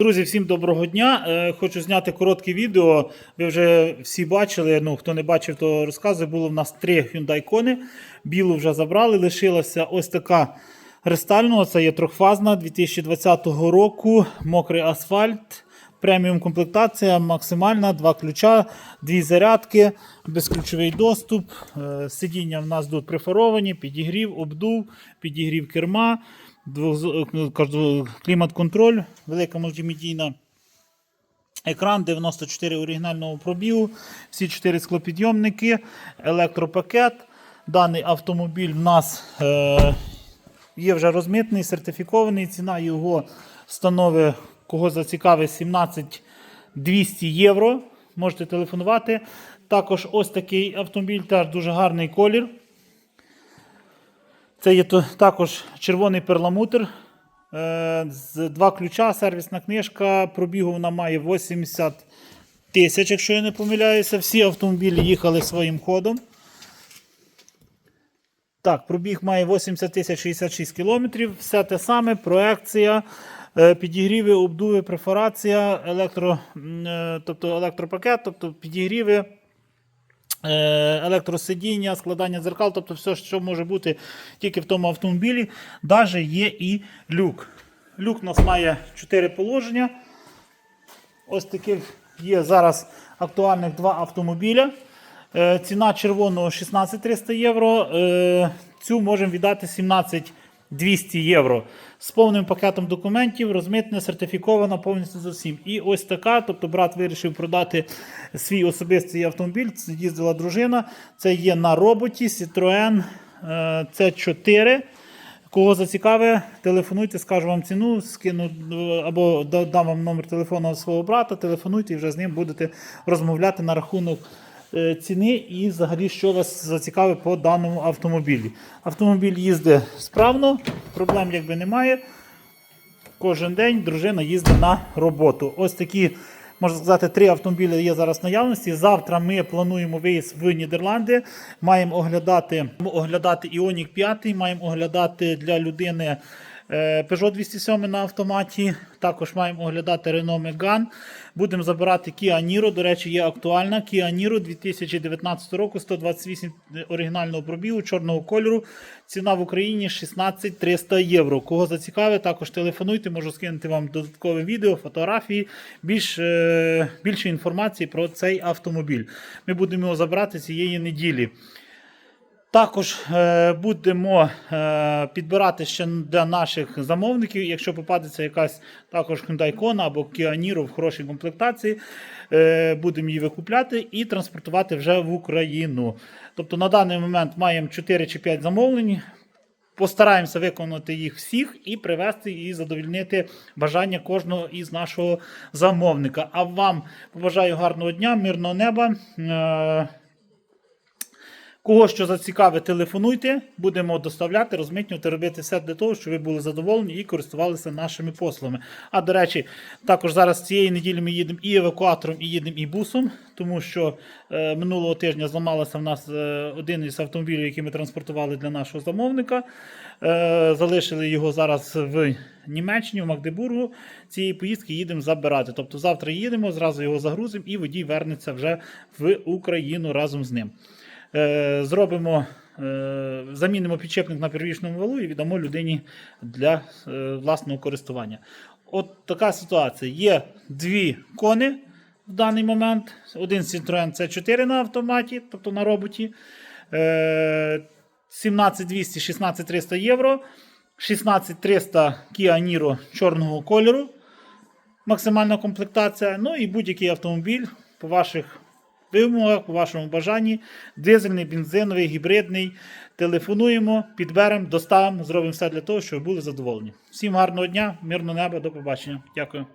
Друзі, всім доброго дня. Е, Хочу зняти коротке відео. Ви вже всі бачили. Ну хто не бачив, то розказує. Було в нас три Hyundai Kona. Білу вже забрали. Лишилася ось така рестального. Це є трьохфазна 2020 року. Мокрий асфальт. Преміум комплектація, максимальна, два ключа, дві зарядки, безключовий доступ. Е, Сидіння в нас тут прифаровані, підігрів, обдув, підігрів керма, е, клімат-контроль, велика мультимедійна. Екран 94 оригінального пробігу, всі 4 склопідйомники, електропакет. Даний автомобіль в нас е, є вже розмитний, сертифікований. Ціна його становить, кого зацікавить, 17 200 євро. Можете телефонувати. Також ось такий автомобіль, теж дуже гарний колір. Це є також червоний перламутр. Е, з два ключа, сервісна книжка. Пробігу вона має 80 тисяч, якщо я не помиляюся. Всі автомобілі їхали своїм ходом. Так, пробіг має 80 тисяч 66 кілометрів. Все те саме, проекція, підігріви, обдуви, перфорація, електро, е, тобто електропакет, тобто підігріви, е, електросидіння, складання дзеркал, тобто все, що може бути тільки в тому автомобілі. Навіть є і люк. Люк у нас має 4 положення. Ось таких є зараз актуальних два автомобіля. Е, Ціна червоного 16 300 євро. Е, Цю можемо віддати 17 200 євро. З повним пакетом документів, розмитне, сертифікована повністю за всім. І ось така. Тобто брат вирішив продати свій особистий автомобіль. Це їздила дружина. Це є на роботі Citroën е, C4. Кого зацікавить, телефонуйте, скажу вам ціну, скину е, або дам вам номер телефону свого брата, телефонуйте і вже з ним будете розмовляти на рахунок ціни і взагалі, що вас зацікавить по даному автомобілі. Автомобіль їздить справно, проблем якби немає. Кожен день дружина їздить на роботу. Ось такі, можна сказати, три автомобілі є зараз в наявності. Завтра ми плануємо виїзд в Нідерланди. Маємо оглядати, оглядати Ioniq 5, маємо оглядати для людини е, Peugeot 207 на автоматі. Також маємо оглядати Renault Megane. Будемо забирати Kia Niro. До речі, є актуальна Kia Niro 2019 року, 128 оригінального пробігу, чорного кольору. Ціна в Україні 16 300 євро. Кого зацікавить, також телефонуйте, можу скинути вам додаткове відео, фотографії, більш, е, більше інформації про цей автомобіль. Ми будемо його забрати цієї неділі. Також е, будемо е, підбирати ще для наших замовників, якщо попадеться якась також Hyundai Kona або Kia Niro в хорошій комплектації, е, будемо її викупляти і транспортувати вже в Україну. Тобто на даний момент маємо 4 чи 5 замовлень. Постараємося виконати їх всіх і привести і задовільнити бажання кожного із нашого замовника. А вам побажаю гарного дня, мирного неба. Кого що зацікавить, телефонуйте, будемо доставляти, розмитнювати, робити все для того, щоб ви були задоволені і користувалися нашими послугами. А до речі, також зараз цієї неділі ми їдемо і евакуатором, і їдемо і бусом, тому що е, минулого тижня зламалося в нас е, один із автомобілів, який ми транспортували для нашого замовника. Е, залишили його зараз в Німеччині, в Магдебургу. Цієї поїздки їдемо забирати. Тобто завтра їдемо, зразу його загрузимо, і водій вернеться вже в Україну разом з ним. Е, зробимо, е, замінимо підчепник на первічному валу і віддамо людині для е, власного користування. От така ситуація. Є дві кони в даний момент. Один Citroen C4 на автоматі, тобто на роботі. Е, 17200 16300 євро. 16300 Kia Niro чорного кольору. Максимальна комплектація. Ну і будь-який автомобіль по ваших вимогах, у вашому бажанні. Дизельний, бензиновий, гібридний. Телефонуємо, підберемо, доставимо, зробимо все для того, щоб ви були задоволені. Всім гарного дня, мирного неба, до побачення. Дякую.